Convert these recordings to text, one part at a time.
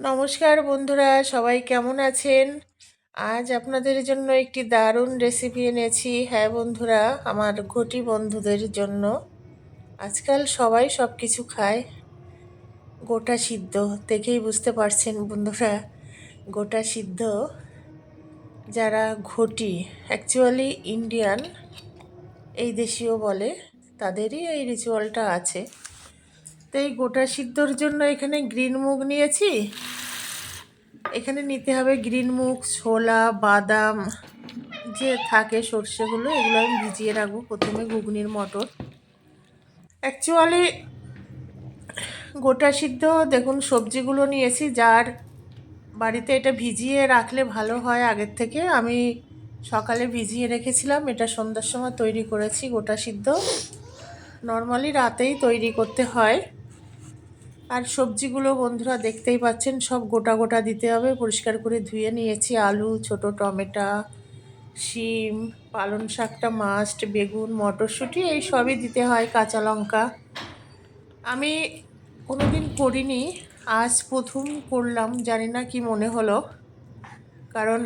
নমস্কার বন্ধুরা, সবাই কেমন আছেন? আজ আপনাদের জন্য একটি দারুণ রেসিপি এনেছি। হ্যাঁ বন্ধুরা, আমার ঘটি বন্ধুদের জন্য। আজকাল সবাই সব কিছু খায়। গোটা সিদ্ধ, দেখেই বুঝতে পারছেন বন্ধুরা, গোটা সিদ্ধ। যারা ঘটি অ্যাকচুয়ালি ইন্ডিয়ান এই দেশীয় বলে, তাদেরই এই রিচুয়ালটা আছে। তো এই গোটা সিদ্ধর জন্য এখানে গ্রিন মুগ নিয়েছি। এখানে নিতে হবে গ্রিন মুগ, ছোলা, বাদাম, যে থাকে সর্ষেগুলো, এগুলো আমি ভিজিয়ে রাখব প্রথমে ঘুগনির মটর। অ্যাকচুয়ালি গোটা সিদ্ধ, দেখুন, সবজিগুলো নিয়েছি, যার বাড়িতে এটা ভিজিয়ে রাখলে ভালো হয় আগের থেকে। আমি সকালে ভিজিয়ে রেখেছিলাম, এটা সন্ধ্যার সময় তৈরি করেছি গোটা সিদ্ধ। নর্মালি রাতেই তৈরি করতে হয়। আর সবজিগুলো বন্ধুরা দেখতেই পাচ্ছেন, সব গোটা গোটা দিতে হবে। পরিষ্কার করে ধুয়ে নিয়েছি আলু, ছোট টমেটো, শিম, পালং শাকটা মাস্ট বেগুন, মটরশুঁটি, এই সবই দিতে হয় কাঁচা লঙ্কা। আমি কোনো দিন করিনি, আজ প্রথম করলাম, জানি না কি মনে হলো। কারণ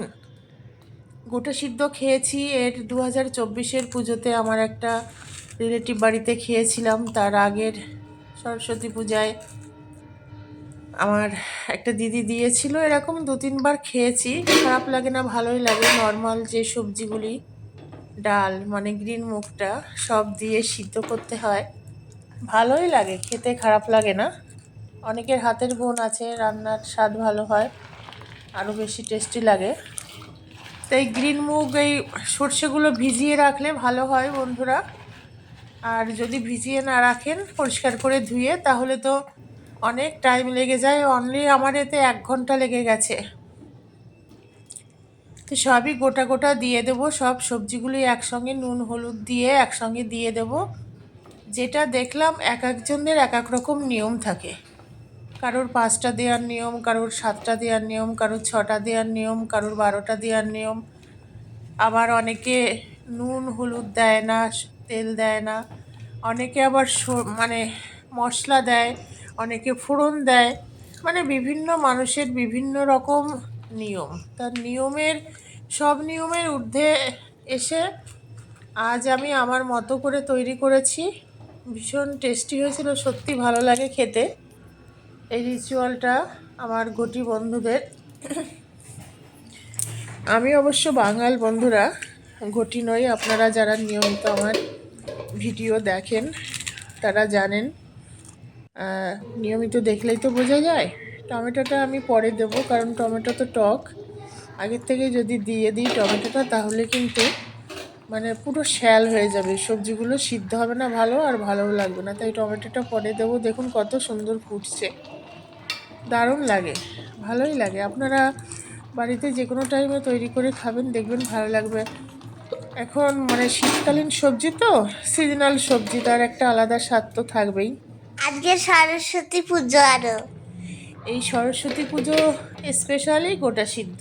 গোটা সিদ্ধ খেয়েছি, এর দু হাজার চব্বিশের পুজোতে আমার একটা রিলেটিভ বাড়িতে খেয়েছিলাম, তার আগের সরস্বতী পূজায়। আমার একটা দিদি দিয়েছিল এরকম দু তিনবার খেয়েছি, খারাপ লাগে না, ভালোই লাগে। নর্মাল যে সবজিগুলি, ডাল মানে গ্রিন মুখটা সব দিয়ে সিদ্ধ করতে হয়। ভালোই লাগে, খেতে খারাপ লাগে না। অনেকের হাতের বোন আছে, রান্নার স্বাদ ভালো হয়, আরও বেশি টেস্টি লাগে। তাই গ্রিন মুগ, এই সর্ষেগুলো ভিজিয়ে রাখলে ভালো হয় বন্ধুরা। আর যদি ভিজিয়ে না রাখেন, পরিষ্কার করে ধুয়ে, তাহলে তো অনেক টাইম লেগে যায় অনলি আমার এতে এক ঘণ্টা লেগে গেছে। তো সবই গোটা গোটা দিয়ে দেবো, সব সবজিগুলি একসঙ্গে নুন, হলুদ দিয়ে একসঙ্গে দিয়ে দেবো। যেটা দেখলাম এক একজনদের এক এক রকম নিয়ম থাকে। কারোর পাঁচটা দেওয়ার নিয়ম, কারোর সাতটা দেওয়ার নিয়ম, কারোর ছটা দেওয়ার নিয়ম, কারোর বারোটা দেওয়ার নিয়ম। আবার অনেকে নুন, হলুদ দেয় না, তেল দেয় না। অনেকে আবার মানে মশলা দেয়। অনেকে ফোড়ন দেয়। মানে বিভিন্ন মানুষের বিভিন্ন রকম নিয়ম। তার নিয়মের, সব নিয়মের ঊর্ধ্বে এসে আজ আমি আমার মতো করে তৈরি করেছি। ভীষণ টেস্টি হয়েছিল, সত্যি ভালো লাগে খেতে। এই রিচুয়ালটা আমার ঘটি বন্ধুদের। আমি অবশ্য বাঙাল বন্ধুরা ঘটি নই, আপনারা যারা নিয়মিত আমার ভিডিও দেখেন, তারা জানেন নিয়মিত দেখলেই তো বোঝা যায়। টমেটোটা আমি পরে দেবো, কারণ টমেটো তো টক। আগের থেকে যদি দিয়ে দিই টমেটোটা, তাহলে কিন্তু মানে পুরো শ্যাল হয়ে যাবে। সবজিগুলো সিদ্ধ হবে না ভালো আর ভালোও লাগবে না। তাই টমেটোটা পরে দেবো। দেখুন কত সুন্দর ফুটছে। দারুণ লাগে, ভালোই লাগে। আপনারা বাড়িতে যে কোনো টাইমে তৈরি করে খাবেন, দেখবেন ভালো লাগবে। এখন মানে শীতকালীন সবজি তো, সিজনাল সবজি, তার একটা আলাদা স্বাদ তো থাকবেই। আজকে সরস্বতী পুজো আরও। এই সরস্বতী পুজো স্পেশালি গোটা সিদ্ধ।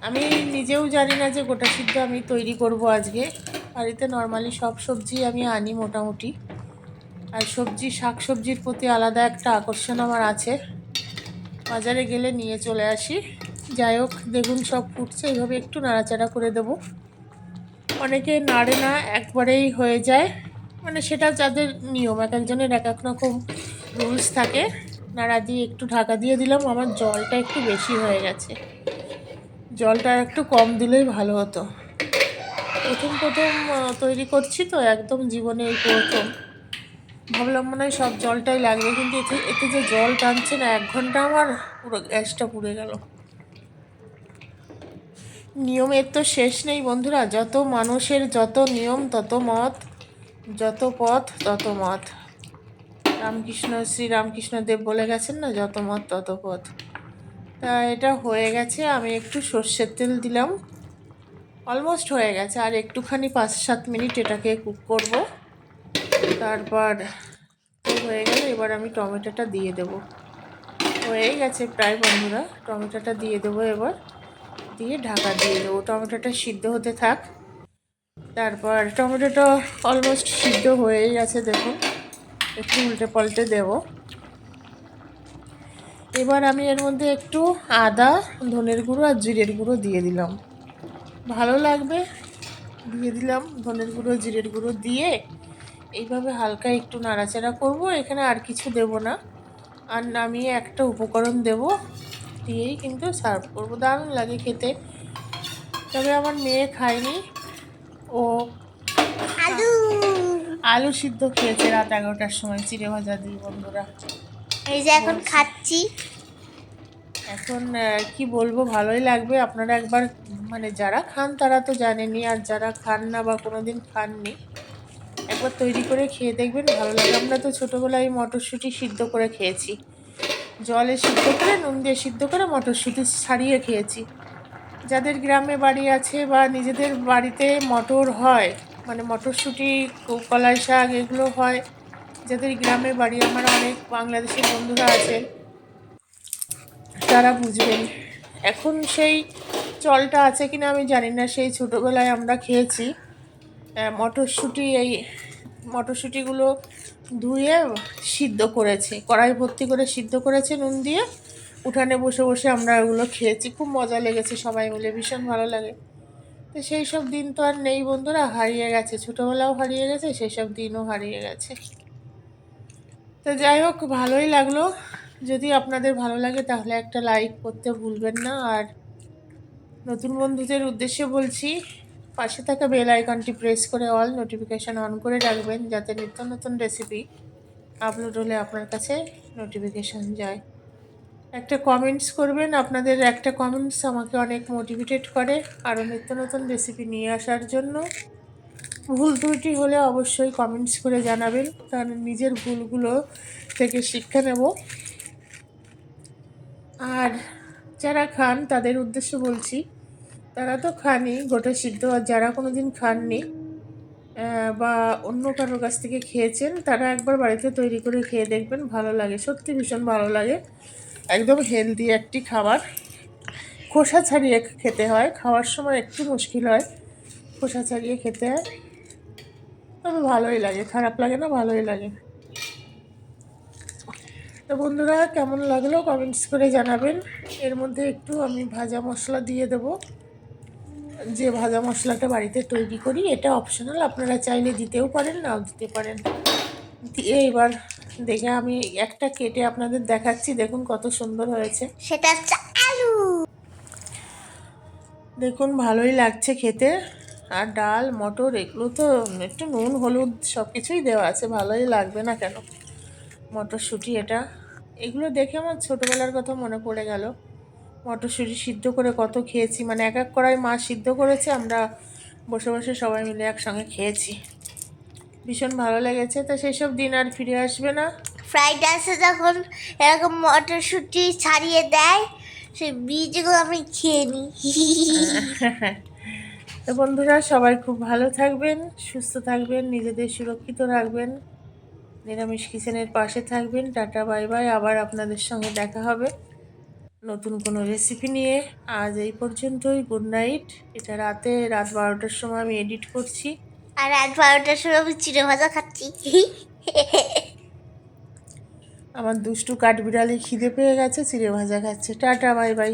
আমি নিজেও জানি না যে গোটা সিদ্ধ আমি তৈরি করব আজকে। বাড়িতে নর্মালি সব সবজি আমি আনি মোটামুটি। আর সবজি, শাক সবজির প্রতি আলাদা একটা আকর্ষণ আমার আছে। বাজারে গেলে নিয়ে চলে আসি। যাই হোক, দেখুন সব ফুটছে, এইভাবে একটু নাড়াচাড়া করে দেবো। অনেকে নাড়ে না, একবারেই হয়ে যায়। মানে সেটা যাদের নিয়ম, এক একজনের এক এক রকম রুলস থাকে। নাড়া দিয়ে একটু ঢাকা দিয়ে দিলাম, আমার জলটা একটু বেশি হয়ে গেছে। জলটা একটু কম দিলেই ভালো হতো। প্রথম প্রথম তৈরি করছি তো, একদম জীবনে এই প্রথম। ভাবলাম মনে হয় সব জলটাই লাগবে, কিন্তু এতে এতে যে জল টানছে না, এক ঘণ্টা আমার পুরো গ্যাসটা পুড়ে গেল। নিয়মের তো শেষ নেই বন্ধুরা, যত মানুষের যত নিয়ম, তত মত যত পথ, তত মত। রামকৃষ্ণ শ্রী রামকৃষ্ণদেব বলে গেছেন না, যত মত, তত পথ। তা এটা হয়ে গেছে, আমি একটু সর্ষের তেল দিলাম। অলমোস্ট হয়ে গেছে, আর একটুখানি পাঁচ সাত মিনিট এটাকে কুক করব। তারপর হয়ে গেলে, এবার আমি টমেটোটা দিয়ে দেব। হয়ে গেছে প্রায় বন্ধুরা, টমেটোটা দিয়ে দেবো এবার। দিয়ে ঢাকা দিয়ে দেবো। টমেটোটা সিদ্ধ হতে থাক। তারপর টমেটোটা অলমোস্ট সিদ্ধ হয়েই আছে দেখুন একটু উল্টে পাল্টে দেব। এবার আমি এর মধ্যে একটু আদা, ধনের গুঁড়ো আর জিরের গুঁড়ো দিয়ে দিলাম। ভালো লাগবে? দিয়ে দিলাম ধনের গুঁড়ো, জিরের গুঁড়ো দিয়ে। এইভাবে হালকা একটু নাড়াচাড়া করব। এখানে আর কিছু দেব না। আর নামিয়ে একটা উপকরণ দেব। দিয়েই কিন্তু সার্ভ করব। দারুণ লাগে খেতে। তবে আমার মেয়ে খায়নি। ও। আলু। আলু সিদ্ধ খেয়েছে রাত এগারোটার সময় চিড়ে ভাজা দিয়ে বন্ধুরা। এই যে এখন খাচ্ছি। এখন কি বলব ভালোই লাগবে। আপনারা একবার মানে যারা খান তারা তো জানেনি আর যারা খান না বা কোনো দিন খাননি একবার তৈরি করে খেয়ে দেখবেন ভালো লাগে আমরা তো ছোটোবেলায় মটরশুঁটি সিদ্ধ করে খেয়েছি। জলে সিদ্ধ করে নুন দিয়ে সিদ্ধ করে মটরশুঁটি ছাড়িয়ে খেয়েছি। যাদের গ্রামে বাড়ি আছে বা নিজেদের বাড়িতে মটর হয় মানে মটরশুঁটি, কলাই শাক, এগুলো হয়, যাদের গ্রামে বাড়ি, আমার অনেক বাংলাদেশের বন্ধুরা আছেন তারা বুঝবেন। এখন সেই চলটা আছে কিনা আমি জানি না, সেই ছোটোবেলায় আমরা খেয়েছি। মটরশুঁটি, এই মটরশুঁটিগুলো ধুয়ে সিদ্ধ করেছে, কড়াই ভর্তি করে সিদ্ধ করেছে নুন দিয়ে। উঠানে বসে বসে আমরা ওগুলো খেয়েছি। খুব মজা লেগেছে সবাই মিলে, ভীষণ ভালো লাগে। তো সেই সব দিন তো আর নেই বন্ধুরা, হারিয়ে গেছে। ছোটোবেলাও হারিয়ে গেছে, সেই সব দিনও হারিয়ে গেছে। তো যাই হোক, ভালোই লাগল। যদি আপনাদের ভালো লাগে তাহলে একটা লাইক করতে ভুলবেন না। আর নতুন বন্ধুদের উদ্দেশ্যে বলছি, পাশে থাকা বেল আইকনটি প্রেস করে অল নোটিফিকেশান অন করে রাখবেন, যাতে নিত্য নতুন রেসিপি আপলোড হলে আপনার কাছে নোটিফিকেশান যায়। একটা কমেন্টস করবেন। আপনাদের একটা কমেন্টস আমাকে অনেক মোটিভেটেড করে আরও নিত্য নতুন রেসিপি নিয়ে আসার জন্য। ভুল ত্রুটি হলে অবশ্যই কমেন্টস করে জানাবেন, কারণ নিজের ভুলগুলো থেকে শিক্ষা নেব। আর যারা খান, তাদের উদ্দেশ্য বলছি, তারা তো খানই, গোটা সিদ্ধ। আর যারা কোনো দিন খাননি বা অন্য কারোর কাছ থেকে খেয়েছেন, তারা একবার বাড়িতে তৈরি করে খেয়ে দেখবেন, ভালো লাগে। সত্যি ভীষণ ভালো লাগে। একদম হেলদি একটি খাবার। খোসা ছাড়িয়ে খেতে হয়। খাওয়ার সময় একটু মুশকিল হয়। খোসা ছাড়িয়ে খেতে হয় তবে ভালোই লাগে। খারাপ লাগে না, ভালোই লাগে। তো বন্ধুরা, কেমন লাগল কমেন্টস করে জানাবেন। এর মধ্যে একটু আমি ভাজা মশলা দিয়ে দেবো। যে ভাজা মশলাটা বাড়িতে তৈরি করি, এটা অপশনাল আপনারা চাইলে দিতেও পারেন, নাও দিতে পারেন। দিয়ে এবার দেখে আমি একটা কেটে আপনাদের দেখাচ্ছি। দেখুন কত সুন্দর হয়েছে। সেটা হচ্ছে আলু। দেখুন ভালোই লাগছে খেতে। আর ডাল মটর এগুলো তো একটু নুন হলুদ সব কিছুই দেওয়া আছে। ভালোই লাগবে না কেন? মটরশুঁটি এটা। এগুলো দেখে আমার ছোটোবেলার কথা মনে পড়ে গেল। মটরশুঁটি সিদ্ধ করে কত খেয়েছি। মানে এক এক কড়াই মা সিদ্ধ করেছে আমরা বসে বসে সবাই মিলে একসঙ্গে খেয়েছি। ভীষণ ভালো লেগেছে। তো সেই সব দিন আর ফিরে আসবে না। ফ্রাইড রাইসে যখন এরকম মটরশুঁটি ছাড়িয়ে দেয় সেই বীজগুলো আমি খেয়ে নিই। তো বন্ধুরা সবাই খুব ভালো থাকবেন সুস্থ থাকবেন নিজেদের সুরক্ষিত রাখবেন নিরামিষ কিচেনের পাশে থাকবেন। Tata bye bye. আবার আপনাদের সঙ্গে দেখা হবে নতুন কোনো রেসিপি নিয়ে। আজ এই পর্যন্তই। গুড নাইট এটা রাতে রাত বারোটার সময় আমি এডিট করছি। আর রাত বারোটার সময় আমি চিড়ে ভাজা খাচ্ছি। আমার দুষ্টু কাঠবিড়ালি খিদে পেয়ে গেছে, চিড়ে ভাজা খাচ্ছে। Tata, bye bye.